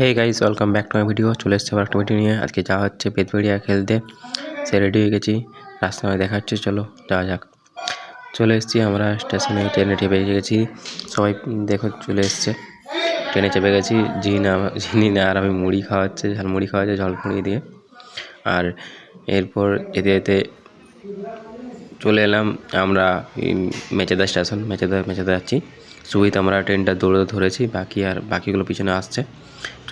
Hey guys welcome back to my video চলে এসেছে আবার একটা ভিডিও নিয়ে। আজকে যাওয়া হচ্ছে বেদবেড়িয়া খেলতে। সে রেডি হয়ে গেছি। রাস্তায় দেখা হচ্ছে চলো যাওয়া যাক। চলে এসেছি, আমরা স্টেশনে, ট্রেনে চেপে গেছি। সবাই দেখো, চলে এসছে। ট্রেনে চেপে গেছি। জিনা জিনি না আর আমি মুড়ি খাওয়াচ্ছে ঝালমুড়ি খাওয়াচ্ছে ঝালমুড়ি দিয়ে। আর এরপর যেতে যেতে চলে এলাম। আমরা মেচেদা স্টেশন, মেচেদা মেচেদা যাচ্ছি। সুবিধা আমরা ট্রেনটা দৌড়ে ধরেছি, বাকি আর বাকিগুলো পিছনে আসছে।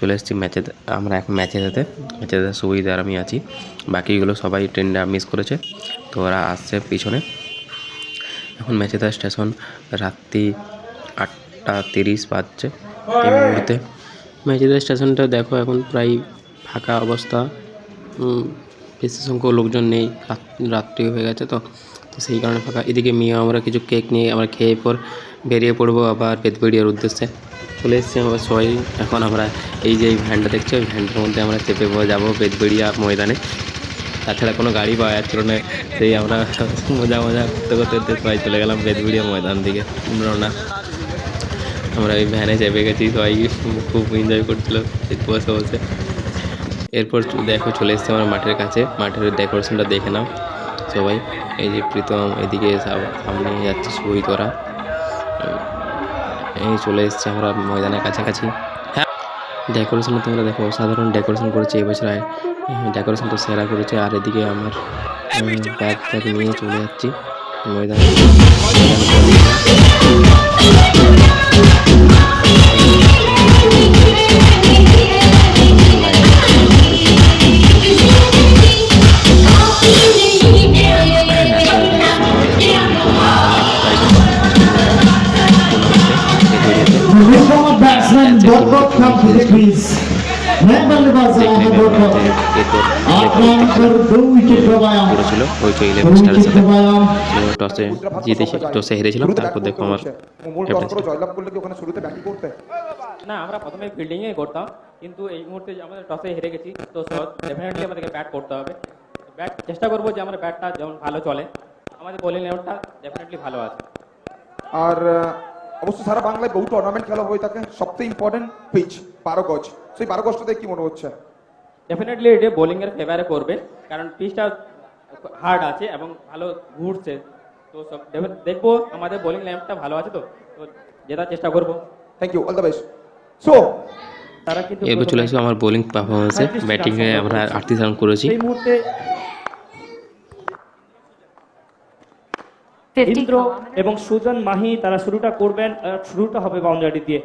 চলে এসেছি ম্যাচে, আমরা এখন ম্যাচে যেতে ম্যাচেদাতে ম্যাচেদা সুবিধা আর আমি আছি। বাকিগুলো সবাই ট্রেনটা মিস করেছে, তো ওরা আসছে পিছনে। এখন মেচেদা স্টেশন রাত্রি আটটা তিরিশ বাজছে এই মুহূর্তে। মেচেদা স্টেশনটা দেখো এখন প্রায় ফাঁকা অবস্থা। বেশি সংখ্যক লোকজন নেই, রাত- রাত্রি হয়ে গেছে তো। তো সেই কারণে ফাঁকা। এদিকে মেয়ে আমরা কিছু কেক নিয়ে আমরা খেয়ে পর বেরিয়ে পড়ব আবার বেদবেড়িয়ার উদ্দেশ্যে। চলে এসেছি আমরা সবাই। এখন আমরা এই যে ভ্যানটা দেখছি ওই ভ্যানটার মধ্যে আমরা চেপে যাব বেদবেড়িয়া ময়দানে। তাছাড়া কোনো গাড়ি পাওয়া যাচ্ছিল না। সেই আমরা মজা মজা করতে করতে করতে সবাই চলে গেলাম বেদবেড়িয়া ময়দান দিকে। রওনা আমরা ওই ভ্যানে চেপে গেছি, সবাই খুব এনজয় করছিল বসে বসে এরপর দেখো চলে এসেছি আমার মাঠের কাছে। মাঠের ডেকোরেশনটা দেখে নাও। সবাই এই যে প্রীতম, এদিকে সামনে যাচ্ছে সই করা এই চলে এসছে আমরা ময়দানের কাছাকাছি। হ্যাঁ ডেকোরেশন তোমরা দেখো, অসাধারণ ডেকোরেশন করেছে এবছর ডেকোরেশন তো সেরা করেছে। আর এদিকে আমার ব্যাগ ব্যাগ নিয়ে চলে যাচ্ছি। ময়দানে না আমরা প্রথমে কিন্তু এই মুহূর্তে আমাদের টসে হেরে গেছি তো ডেফিনেটলি আমাদেরকে ব্যাট করতে হবে। ব্যাট চেষ্টা করব যে আমার ব্যাটটা যেমন ভালো চলে। আমাদের বোলিং লেভেলটা ডেফিনেটলি ভালো আছে। আর অবশ্য সারা বাংলায় বহু টুর্নামেন্ট খেলা হয়ে থাকে। সবচেয়ে ইম্পর্টেন্ট পিচ বারো গজ। সেই বারো দেখে কি মনে হচ্ছে? ডেফিনেটলি এটা বোলিংয়ের ফেভারে করবে কারণ পিচটা হার্ড আছে এবং ভালো ঘুরছে। তো সব দেখব আমাদের বোলিং লেভেলটা ভালো আছে তো তো জেতার চেষ্টা করব। Thank you all the best so তারা কিন্তু এরপর চলে আসবে আমার বোলিং পারফরমেন্সে ব্যাটিংয়ে আমরা আটত্রিশ রান করেছি। সেই মুহূর্তে ইন্দ্র এবং সুজন মাহি তারা শুরুটা করবেন শুরুটা হবে বাউন্ডারি দিয়ে।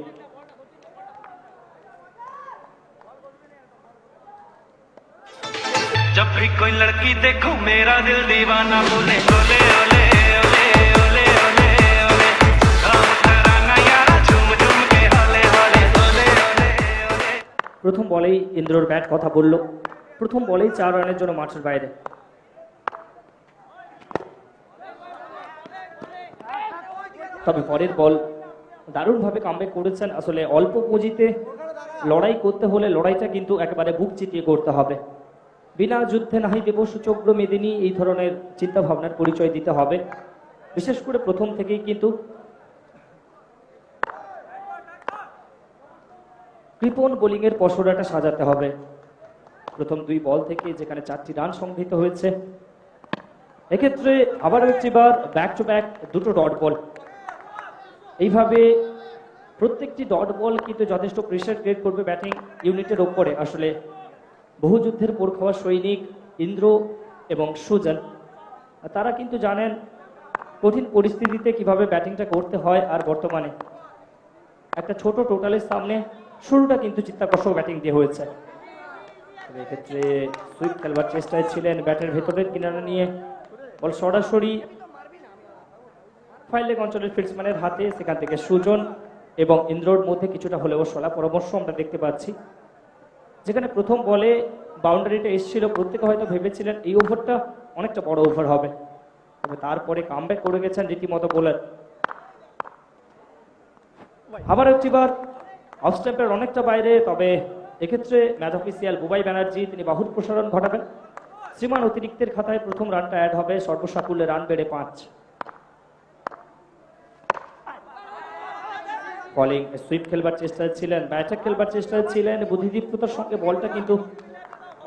जब भी कोई लड़की देखो मेरा दिल दीवाना बोले ओले ओले ओले ओले ओले ओले काम तराना यारा झूम झूम के हले हले ओले ओले ओले প্রথম বলেই ইন্দ্রর ব্যাট কথা বলল প্রথম বলেই চার রানের জন্য মাঠের বাইরে তবে পরের বল দারুণভাবে কামব্যাক করেছেন আসলে অল্প পুঁজিতে লড়াই করতে হলে লড়াইটা কিন্তু একেবারে বুক চিতিয়ে করতে হবে বিনা যুদ্ধে নাহি দেব সুচগ্র মেদিনী, এই ধরনের চিন্তা ভাবনার পরিচয় দিতে হবে। বিশেষ করে প্রথম থেকেই কিন্তু কৃপন বোলিংয়ের পসরাটা সাজাতে হবে। প্রথম দুই বল থেকে যেখানে চারটি রান সংগৃহীত হয়েছে। এক্ষেত্রে আবার এবার ব্যাক টু ব্যাক দুটো ডট বল এইভাবে প্রত্যেকটি ডট বল কিন্তু যথেষ্ট প্রেশার ক্রিয়েট করবে ব্যাটিং ইউনিটের ওপরে আসলে বহু যুদ্ধের পোর খাওয়া সৈনিক ইন্দ্র এবং সুজন, তারা কিন্তু জানেন কঠিন পরিস্থিতিতে কীভাবে ব্যাটিংটা করতে হয় আর বর্তমানে। একটা ছোট টোটালের সামনে শুরুটা কিন্তু চিত্তাকর্ষক ব্যাটিং দিয়ে হয়েছে। এক্ষেত্রে সুইপ খেলবার চেষ্টায় ছিলেন ব্যাটের ভেতরের কিনারা নিয়ে। বল সরাসরি ফাইল লেগ অঞ্চলের ফিল্ডসম্যানের হাতে, সেখান থেকে সুজন এবং ইন্দ্রর মধ্যে কিছুটা হলেও সলা পরামর্শ আমরা দেখতে পাচ্ছি। যেখানে প্রথম বলে বাউন্ডারিটা এসেছিল, প্রত্যেকে হয়তো ভেবেছিলেন এই ওভারটা অনেকটা বড় ওভার হবে। তবে তারপরে কামব্যাক করে গেছেন রীতিমতো বোলার আবার একটি বার অফ স্ট্যাম্পের অনেকটা বাইরে, তবে এক্ষেত্রে ম্যাচ অফিসিয়াল বুবাই ব্যানার্জি, তিনি বাহুর প্রসারণ ঘটাবেন। শ্রীমান অতিরিক্তের খাতায় প্রথম রানটা অ্যাড হবে সর্বসাকুল্যে রান বেড়ে পাঁচ। কলিং সুইপ খেলবার চেষ্টা ছিলেন ব্যাটার খেলবার চেষ্টা ছিলেন। বুদ্ধিদীপ্ততার সঙ্গে বলটা কিন্তু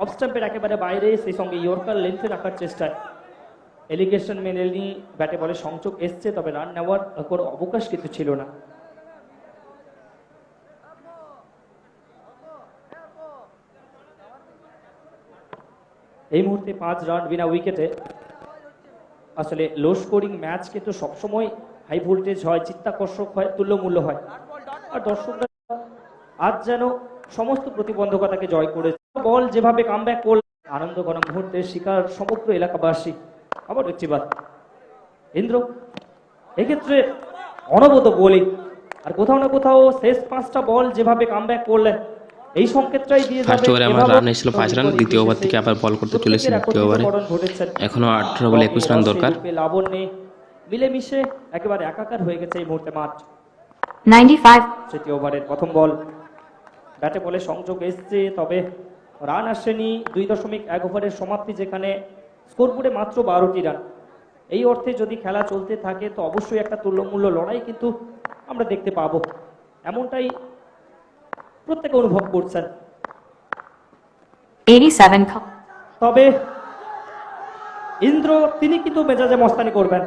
অফ স্টাম্পের একেবারে বাইরে, সেই সঙ্গে ইয়র্কার লেন্থে রাখার চেষ্টায়। এলিগেশন মেনে নিয়ে ব্যাটে বলে সংযোগ এসছে, তবে রান নেওয়ার কোনো অবকাশ কিন্তু ছিল না। এই মুহূর্তে পাঁচ রান বিনা উইকেটে আসলে লো স্কোরিং ম্যাচ কিন্তু সবসময় হাই ভোল্টেজ হয় চিত্তাকর্ষক হয় তুল্যমূল্য হয়। আর দর্শকরা আজ যেন সমস্ত প্রতিবন্ধকতাকে জয় করেছে। বল যেভাবে কামব্যাক করল আনন্দ করা মুহূর্তের শিকার সমগ্র এলাকাবাসী। আবার দেখছি বাদ। ইন্দ্র এক্ষেত্রে অনবত বোলিং। আর কোথাও না কোথাও শেষ পাঁচটা বল যেভাবে কামব্যাক করলেন এই সংকেতটাই দিয়ে ফার্স্ট ওভারে আমার রান এসেছিল পাঁচ রান দ্বিতীয় ওভার থেকে আবার বল করতে চলেছি দ্বিতীয় ওভারে এখনও আঠারো বলে একুশ রান দরকার। লাবণ্যে মিলেমিশে একেবারে একাকার হয়ে গেছে এই মুহূর্তে মাঠ। 95, তৃতীয় ওভারের প্রথম বল। ব্যাটে বলে সংযোগ এসছে তবে রান আসেনি। দুই দশমিক এক ওভারের সমাপ্তি যেখানে স্কোরবোর্ডে মাত্র বারোটি রান। এই অর্থে যদি খেলা চলতে থাকে তো অবশ্যই একটা তুল্যমূল্য লড়াই কিন্তু আমরা দেখতে পাবো। এমনটাই প্রত্যেকে অনুভব করছেন। 87, call. তবে ইন্দ্র তিনি কিন্তু মেজাজে মস্তানি করবেন।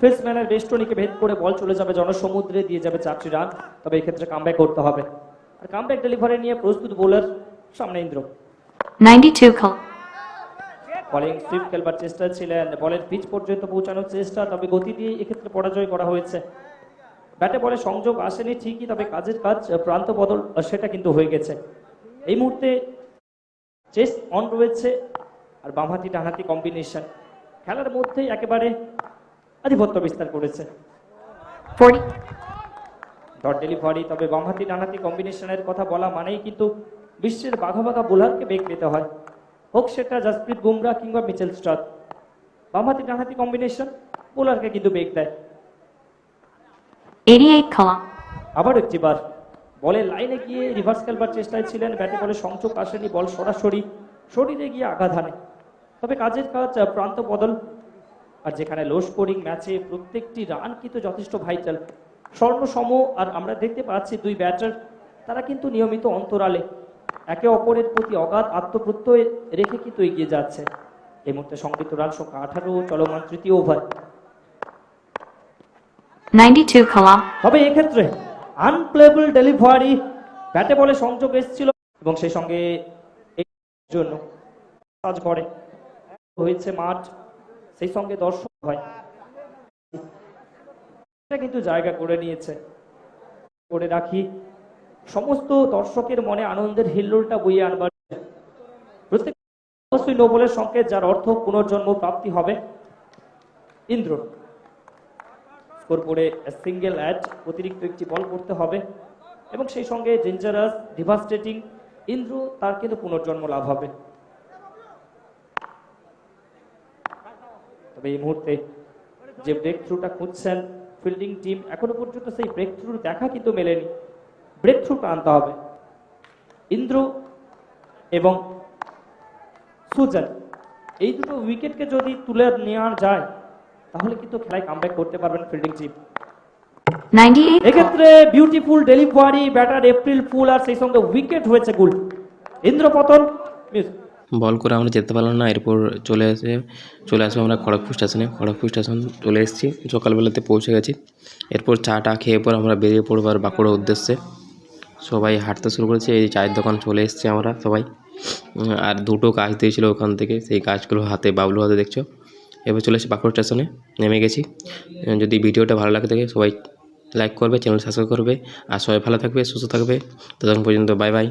ফেসম্যানের বেষ্টনীকে ভেদ করে বল চলে যাবে জনসমুদ্রে দিয়ে যাবে চারটি রান তবে এক্ষেত্রে কামব্যাক করতে হবে। আর কামব্যাক ডেলিভারি নিয়ে প্রস্তুত বোলার সামনে ইন্দ্র। 92, call. বলিং সুইপ খেলবার চেষ্টা ছিলেন। বলের পিচ পর্যন্ত পৌঁছানোর চেষ্টা তবে গতি দিয়ে এক্ষেত্রে পরাজয় করা হয়েছে। ব্যাটে বলে সংযোগ আসেনি ঠিকই তবে কাজের কাজ প্রান্ত বদল সেটা কিন্তু হয়ে গেছে। এই মুহূর্তে চেস্ট অন রয়েছে। আর বামহাতি ডানহাতি কম্বিনেশন খেলার মধ্যেই একেবারে আধিপত্য বিস্তার করেছে। 40, ডট ডেলিভারি তবে বামহাতি ডানহাতি কম্বিনেশনের কথা বলা মানেই কিন্তু বিশ্বের বাঘা বাঘা বোলারকে বেগ পেতে হয়। হোক সেটা জাসপ্রীত বুমরা কিংবা মিচেল স্টার বামহাতি ডানহাতি কম্বিনেশন বোলারকে কিন্তু বেগ দেয়। 88, call. আবার একটিবার বলের লাইনে গিয়ে রিভার্স খেলবার চেষ্টায় ছিলেন ব্যাটে বলে সংযোগ আসেনি বল সরাসরি শরীরে গিয়ে আঘাত হানে। তবে কাজের কাজ প্রান্ত বদল। আর যেখানে লো স্কোরিং ম্যাচে প্রত্যেকটি রান কিন্তু যথেষ্ট ভাইটাল স্বর্ণ সম আর আমরা দেখতে পাচ্ছি দুই ব্যাটার তারা কিন্তু নিয়মিত অন্তরালে। একে অপরের প্রতি অগাধ আত্মপ্রত্যয় রেখে কিন্তু এগিয়ে যাচ্ছে। এই মুহূর্তে সংগৃহীত রান সংখ্যা আঠারো চলমান তৃতীয় ওভার। 92, call. তবে এক্ষেত্রে আনপ্লেবল ডেলিভারি ব্যাটে বলে সংযোগ এসেছিল এবং সেই সঙ্গে জন্য কাজ করে হয়েছে মাঠ সেই সঙ্গে দর্শক হয়। কিন্তু জায়গা করে নিয়েছে, করে রাখি। সমস্ত দর্শকের মনে আনন্দের হিল্লোলটা বইয়ে আনবার। প্রত্যেক অবশ্যই নোবলের সংকেত, যার অর্থ পুনর্জন্ম প্রাপ্তি হবে। ইন্দ্র, স্কোর করে সিঙ্গেল অ্যাড অতিরিক্ত একটি বল করতে হবে। এবং সেই সঙ্গে ডেঞ্জারাস ডিভাস্টেটিং ইন্দ্র তার কিন্তু পুনর্জন্ম লাভ হবে। এই মুহূর্তে। যে ব্রেক থ্রুটা খুঁজছেন ফিল্ডিং টিম এখনও পর্যন্ত সেই ব্রেক থ্রুর দেখা কিন্তু মেলেনি। ব্রেক থ্রুটা আনতে হবে। ইন্দ্র এবং সুজন এই দুটো উইকেটকে যদি তুলে নেওয়া যায় তাহলে কিন্তু খেলায় কামব্যাক করতে পারবেন ফিল্ডিং টিম 98, এক্ষেত্রে বিউটিফুল ডেলিভারি ব্যাটার এপ্রিল ফুল আর সেই সঙ্গে উইকেট হয়েছে গুল ইন্দ্রপতন মিউজিক বল করে আমরা যেতে পারলাম না, এরপর চলে আসে চলে আসব আমরা খড়গপুর স্টেশনে। খড়গপুর স্টেশন চলে এসেছি, সকালবেলাতে পৌঁছে গেছি। এরপর চাটা খেয়ে পর আমরা বেরিয়ে পড়ব আর বাঁকুড়ার উদ্দেশ্যে। সবাই হাঁটতে শুরু করেছে, এই চায়ের দোকান চলে এসেছি আমরা সবাই। আর দুটো কাজ দিয়েছিলো ওখান থেকে, সেই কাজগুলো হাতে, বাবলু হাতে দেখছ? এবার চলে এসেছি বাঁকুড়া স্টেশনে, নেমে গেছি। যদি ভিডিওটা ভালো লাগে থাকে সবাই লাইক করবে চ্যানেল সাবস্ক্রাইব করবে। আর সবাই ভালো থাকবে, সুস্থ থাকবে। ততক্ষণ পর্যন্ত বাই বাই